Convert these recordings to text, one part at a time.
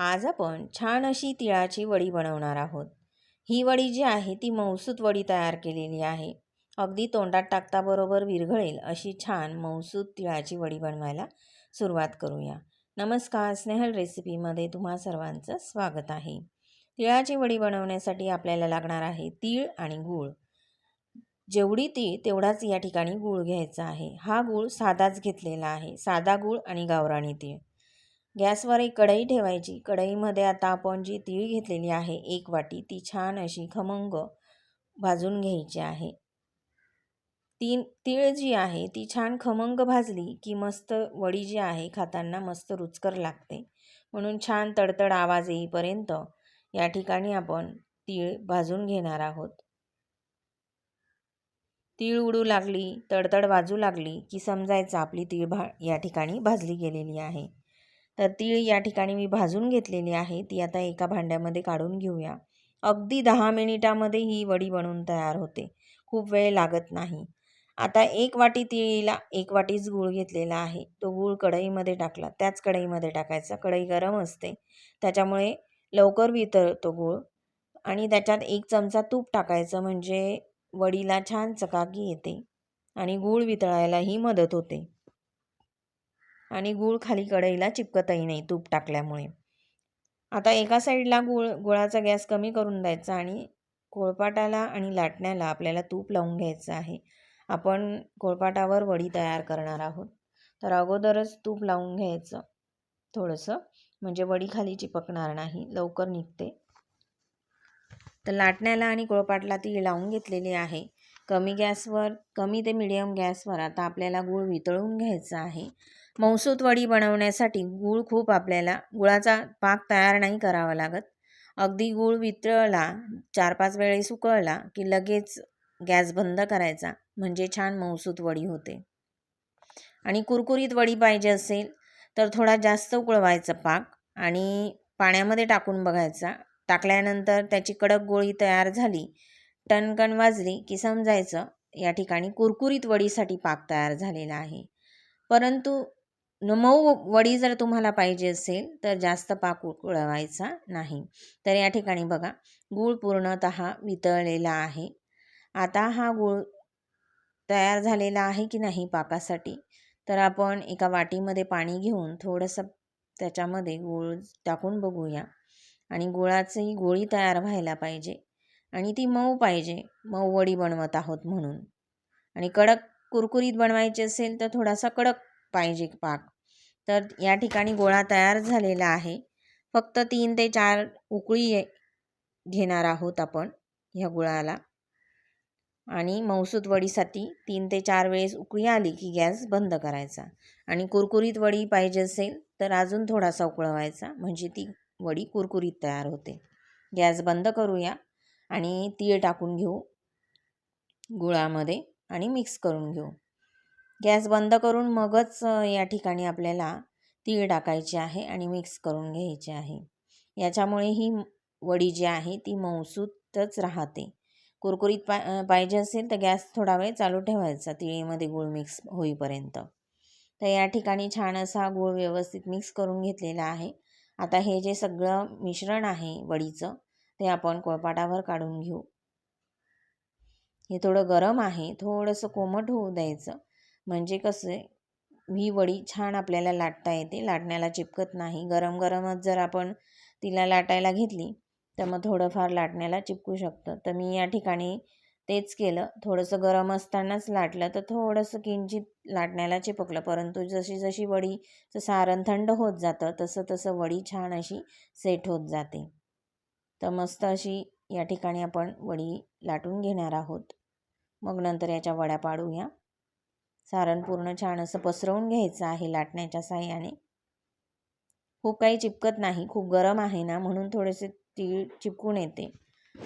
आज आपण छान अशी तिळाची वडी बनवणार आहोत. ही वडी जी आहे ती मौसूत वडी तयार केलेली आहे. अगदी तोंडात टाकता बरोबर विरघळेल अशी छान मौसूत तिळाची वडी बनवायला सुरुवात करूया. नमस्कार स्नेहल रेसिपीमध्ये तुम्हा सर्वांचं स्वागत आहे. तिळाची वडी बनवण्यासाठी आपल्याला लागणार आहे तीळ आणि गूळ. जेवढी तीळ तेवढाच या ठिकाणी गूळ घ्यायचा आहे. हा गूळ साधाच घेतलेला आहे. साधा गूळ आणि गावराणी तीळ. गॅसवर एक कढई ठेवायची. कढईमध्ये आता आपण जी तीळ घेतलेली आहे एक वाटी ती छान अशी खमंग भाजून घ्यायची आहे. ती तीळ जी आहे ती छान खमंग भाजली की मस्त वडी जी आहे खाताना मस्त रुचकर लागते. म्हणून छान तडतड आवाज येईपर्यंत या ठिकाणी आपण तीळ भाजून घेणार आहोत. तीळ उडू लागली तडतड वाजू लागली की समजायचं आपली तीळ भा या ठिकाणी भाजली गेलेली आहे. तर तीळ या ठिकाणी मी भाजून घेतलेली आहे. ती आता एका भांड्यामध्ये काढून घेऊया. अगदी दहा मिनिटामध्ये ही वडी बनवून तयार होते. खूप वेळ लागत नाही. आता एक वाटी तिळीला एक वाटीच गूळ घेतलेला आहे. तो गूळ कढईमध्ये टाकला. त्याच कढईमध्ये टाकायचा. कढई गरम असते. त्याच्यामुळे लवकर वितळतो गूळ. आणि त्याच्यात एक चमचा तूप टाकायचं म्हणजे वडीला छान चकाकी येते. आणि गूळ वितळायलाही मदत होते. आणि गूळ खाली कढईला चिपकतही नाही तूप टाकल्यामुळे. आता एका साईडला गुळ गुळाचा गॅस कमी करून द्यायचा आणि कोळपाटाला आणि लाटण्याला आपल्याला तूप लावून घ्यायचं आहे. आपण कोळपाटावर वडी तयार करणार आहोत. तर अगोदरच तूप लावून घ्यायचं. थोडंसं म्हणजे वडी खाली चिपकणार नाही लवकर निघते. तर लाटण्याला आणि कोळपाटला ती लावून घेतलेली आहे. कमी गॅसवर कमी ते मिडियम गॅसवर आता आपल्याला गूळ वितळून घ्यायचा आहे. मौसूत वडी बनवण्यासाठी गूळ खूप आपल्याला गुळाचा पाक तयार नाही करावा लागत. अगदी गूळ वितळला चार पाच वेळेस उकळला की लगेच गॅस बंद करायचा म्हणजे छान मौसूत वडी होते. आणि कुरकुरीत वडी पाहिजे असेल तर थोडा जास्त उकळवायचा पाक आणि पाण्यामध्ये टाकून बघायचा. टाकल्यानंतर त्याची कडक गोळी तयार झाली टणकण वाजली की समजायचं या ठिकाणी कुरकुरीत वडीसाठी पाक तयार झालेला आहे. परंतु मऊ वडी जर तुम्हाला पाहिजे असेल तर जास्त पाक उकळवायचा नाही. तर या ठिकाणी बघा गूळ पूर्णत वितळलेला आहे. आता हा गूळ तयार झालेला आहे की नाही पाकासाठी? तर आपण एका वाटीमध्ये पाणी घेऊन थोडंसं त्याच्यामध्ये गूळ टाकून बघूया. आणि गुळाचंही गोळी तयार व्हायला पाहिजे. आणि ती मऊ पाहिजे. मऊ वडी बनवत आहोत म्हणून. आणि कडक कुरकुरीत बनवायची असेल तर थोडासा कडक पाहिजे पाक. तर या ठिकाणी गोळा तयार झालेला आहे. फक्त तीन ते चार उकळी घेणार आहोत आपण ह्या गुळाला. आणि मौसूत वडीसाठी तीन ते चार वेळेस उकळी आली की गॅस बंद करायचा. आणि कुरकुरीत वडी पाहिजे असेल तर अजून थोडासा उकळवायचा. म्हणजे ती वडी कुरकुरीत तयार होते. गॅस बंद करूया. आणि तीळ टाकून घेऊ. गुळामध्ये आणि मिक्स करून घेऊ. गॅस बंद करून मगच या ठिकाणी आपल्याला तीळ टाकायचे आहे आणि मिक्स करून घ्यायचे आहे. याच्यामुळे ही वडी जी आहे ती मौसूतच राहते. कुरकुरीत पा पाहिजे असेल तर गॅस थोडा वेळ चालू ठेवायचा तिळीमध्ये गूळ मिक्स होईपर्यंत. तर या ठिकाणी छान असा गूळ व्यवस्थित मिक्स करून घेतलेला आहे. आता हे जे सगळं मिश्रण आहे वडीचं ते आपण कोळपाटावर काढून घेऊ. हे थोडं गरम आहे थोडंसं कोमट होऊ द्यायचं. म्हणजे कसं ही वडी छान आपल्याला लाटता येते लाटण्याला चिपकत नाही. गरम गरमच जर आपण तिला लाटायला घेतली तर मग थोडंफार लाटण्याला चिपकू शकतं. तर मी या ठिकाणी तेच केलं. थोडंसं गरम असतानाच लाटलं तर थोडंसं किंचित लाटण्याला चिपकलं. परंतु जशी जशी वडीचं सारण थंड होत जातं तसं तसं वडी छान अशी सेट होत जाते. तर मस्त अशी या ठिकाणी आपण वडी लाटून घेणार आहोत. मग नंतर याच्या वड्या पाडूया. सारण पूर्ण छान असं पसरवून घ्यायचं आहे लाटण्याच्या साह्याने. खूप काही चिपकत नाही खूप गरम आहे ना म्हणून थोडेसे तीळ चिपकून येते.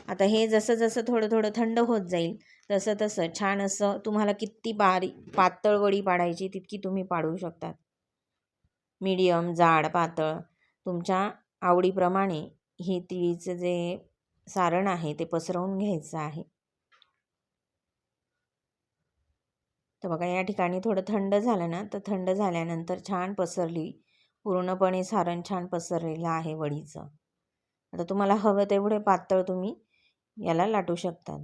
आता हे जसं जसं थोडं थोडं थंड होत जाईल तसं तसं छान असं तुम्हाला किती बारी पातळ वडी पाडायची तितकी तुम्ही पाडू शकतात. मीडियम जाड पातळ तुमच्या आवडीप्रमाणे हे तिळीचं जे सारण आहे ते पसरवून घ्यायचं आहे. तर बघा या ठिकाणी थोडं थंड झालं ना तर थंड झाल्यानंतर छान पसरली. पूर्णपणे सारण छान पसरलेलं आहे वडीचं. आता तुम्हाला हवं तेवढे पातळ तुम्ही याला लाटू शकतात.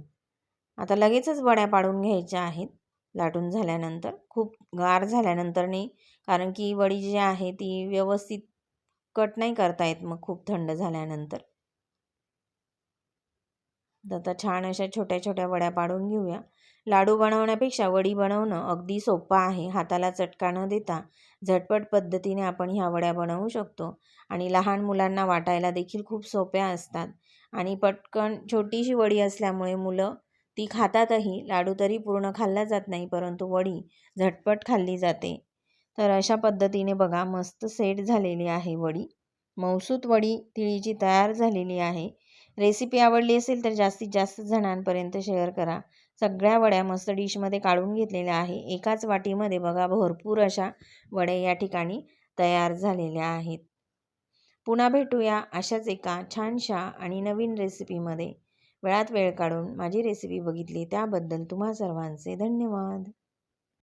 आता लगेचच वड्या पाडून घ्यायच्या आहेत. लाटून झाल्यानंतर खूप गार झाल्यानंतर नाही कारण की वडी जी आहे ती व्यवस्थित कट नाही करता येत मग खूप थंड झाल्यानंतर. तर आता छान अशा छोट्या छोट्या वड्या पाडून घेऊया. लाडू बनवण्यापेक्षा वडी बनवणं अगदी सोपं आहे. हाताला चटका न देता झटपट पद्धतीने आपण ह्या वड्या बनवू शकतो. आणि लहान मुलांना वाटायला देखील खूप सोप्या असतात. आणि पटकन छोटीशी वडी असल्यामुळे मुलं ती खातातही. लाडू तरी पूर्ण खाल्ला जात नाही परंतु वडी झटपट खाल्ली जाते. तर अशा पद्धतीने बघा मस्त सेट झालेली आहे वडी. मौसूत वडी तिळीची तयार झालेली आहे. रेसिपी आवडली असेल तर जास्तीत जास्त जणांपर्यंत शेअर करा. सगळ्या वड्या मस्त डिशमध्ये काढून घेतलेल्या आहे. एकाच वाटीमध्ये बघा भरपूर अशा वड्या या ठिकाणी तयार झालेल्या आहेत. पुन्हा भेटूया अशाच एका छानशा आणि नवीन रेसिपीमध्ये वेळात वेळ काढून माझी रेसिपी बघितली त्याबद्दल तुम्हा सर्वांचे धन्यवाद.